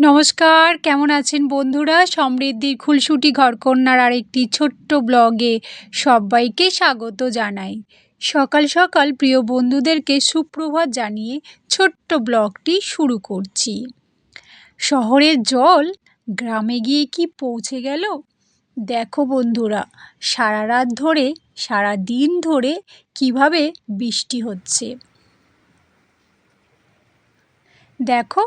নমস্কার, কেমন আছেন বন্ধুরা? সমৃদ্ধির খুলসুটি ঘরকন্যার আরেকটি ছোট্ট ব্লগে সবাইকে স্বাগত জানাই। সকাল সকাল প্রিয় বন্ধুদেরকে সুপ্রভাত জানিয়ে ছোট্ট ব্লগটি শুরু করছি। শহরের জল গ্রামে গিয়ে কি পৌঁছে গেল? দেখো বন্ধুরা, সারা রাত ধরে, সারা দিন ধরে কীভাবে বৃষ্টি হচ্ছে। দেখো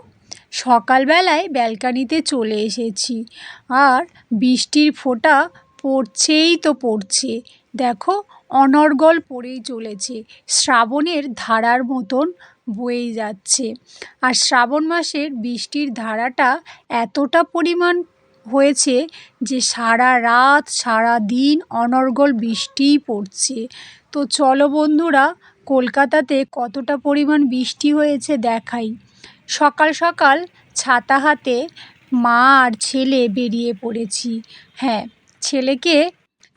সকালবেলায় ব্যালকানিতে চলে এসেছি। আর বৃষ্টির ফোঁটা পড়ছেই তো পড়ছে। দেখো, অনর্গল পড়েই চলেছে। শ্রাবণের ধারার মতন বয়ে যাচ্ছে। আর শ্রাবণ মাসের বৃষ্টির ধারাটা এতটা পরিমাণ হয়েছে যে সারা রাত, সারা দিন অনর্গল বৃষ্টিই পড়ছে। তো চলো বন্ধুরা, কলকাতাতে কতটা পরিমাণ বৃষ্টি হয়েছে দেখাই। সকাল সকাল ছাতা হাতে মা আর ছেলে বেরিয়ে পড়েছি। হ্যাঁ ছেলেকে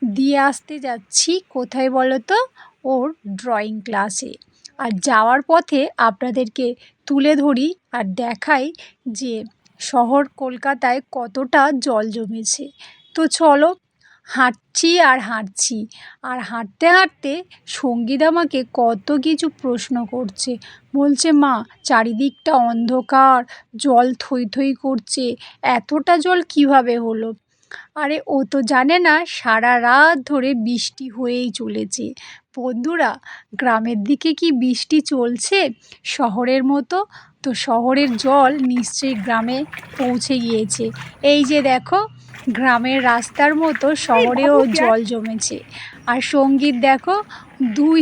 দিয়ে আসতে যাচ্ছি কোথায় বলো তো ওর ড্রয়িং ক্লাসে আর যাওয়ার পথে আপনাদেরকে তুলে ধরি আর দেখাই যে শহর কলকাতায় কতটা জল জমেছে। তো চলো হাঁটছি আর হাঁটছি। আর হাঁটতে হাঁটতে সংগীত আমাকে কত কিছু প্রশ্ন করছে। বলছে, মা, চারিদিকটা অন্ধকার, জল থই থই করছে, এতটা জল কীভাবে হলো? আরে, ও তো জানে না, সারা রাত ধরে বৃষ্টি হয়েই চলেছে। বন্ধুরা, গ্রামের দিকে কি বৃষ্টি চলছে? শহরের মতো? তো শহরের জল নিশ্চয়ই গ্রামে পৌঁছে গিয়েছে। এই যে দেখো গ্রামের রাস্তার মতো শহরেও জল জমেছে। আর সংগীত দেখো দুই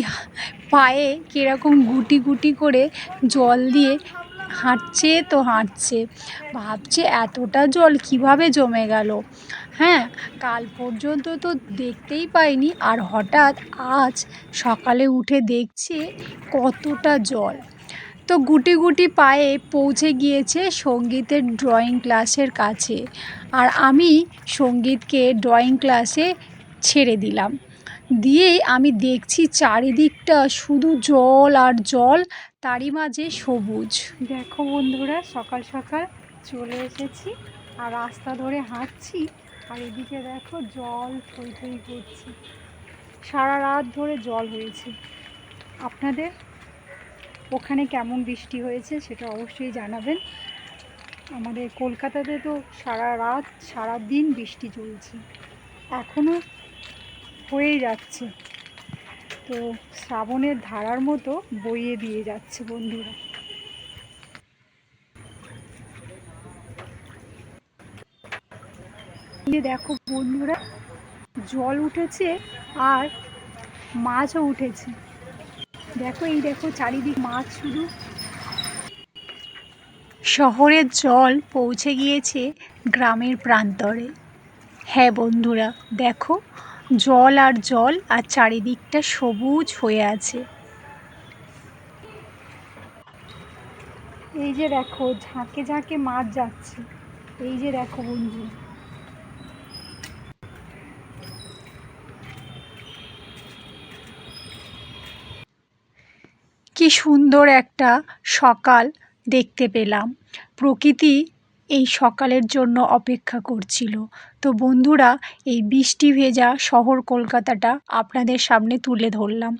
পায়ে কীরকম গুটি গুটি করে জল দিয়ে হাঁটছে তো হাঁটছে। ভাবছে এতটা জল কীভাবে জমে গেল? হ্যাঁ কাল পর্যন্ত তো দেখতেই পাইনি। আর হঠাৎ আজ সকালে উঠে দেখছে কতটা জল। তো গুটি গুটি পায়ে পৌঁছে গিয়েছে সঙ্গীতের ড্রয়িং ক্লাসের কাছে। আর আমি সঙ্গীতকে ড্রয়িং ক্লাসে ছেড়ে দিলাম। দিয়ে আমি দেখছি চারিদিকটা শুধু জল আর জল, তারই মাঝে সবুজ। দেখো বন্ধুরা, সকাল সকাল চলে এসেছি আর রাস্তা ধরে হাঁটছি আর এদিকে দেখো জল থই করছে। সারা রাত ধরে জল হয়েছে। আপনাদের? ওখানে কেমন বৃষ্টি হয়েছে সেটা অবশ্যই জানাবেন। আমাদের কলকাতাতে তো সারা রাত, সারা দিন বৃষ্টি চলছে। এখনও হয়েই যাচ্ছে। তো শ্রাবণের ধারার মতো বইয়ে দিয়ে যাচ্ছে বন্ধুরা। দেখো বন্ধুরা, জল উঠেছে আর মাছও উঠেছে। দেখো এই দেখো চারিদিক মাছ শুধু। শহরের জল পৌঁছে গিয়েছে গ্রামের প্রান্তরে। হ্যাঁ বন্ধুরা দেখো জল আর জল আর চারিদিকটা সবুজ হয়ে আছে। এই যে দেখো ঝাঁকে ঝাঁকে মাছ যাচ্ছে। এই যে দেখো বন্ধু কি সুন্দর একটা সকাল দেখতে পেলাম। প্রকৃতি এই সকালের জন্য অপেক্ষা করছিল। তো বন্ধুরা, এই বৃষ্টি ভেজা শহর কলকাতাটা আপনাদের সামনে তুলে ধরলাম।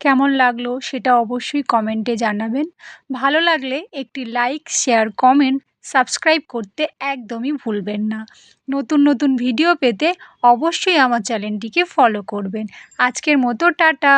কেমন লাগল সেটা অবশ্যই কমেন্টে জানাবেন। ভালো লাগলে একটি লাইক শেয়ার কমেন্ট সাবস্ক্রাইব করতে একদমই ভুলবেন না। নতুন নতুন ভিডিও পেতে অবশ্যই আমার চ্যানেলটিকে ফলো করবেন। আজকের মতো, টাটা!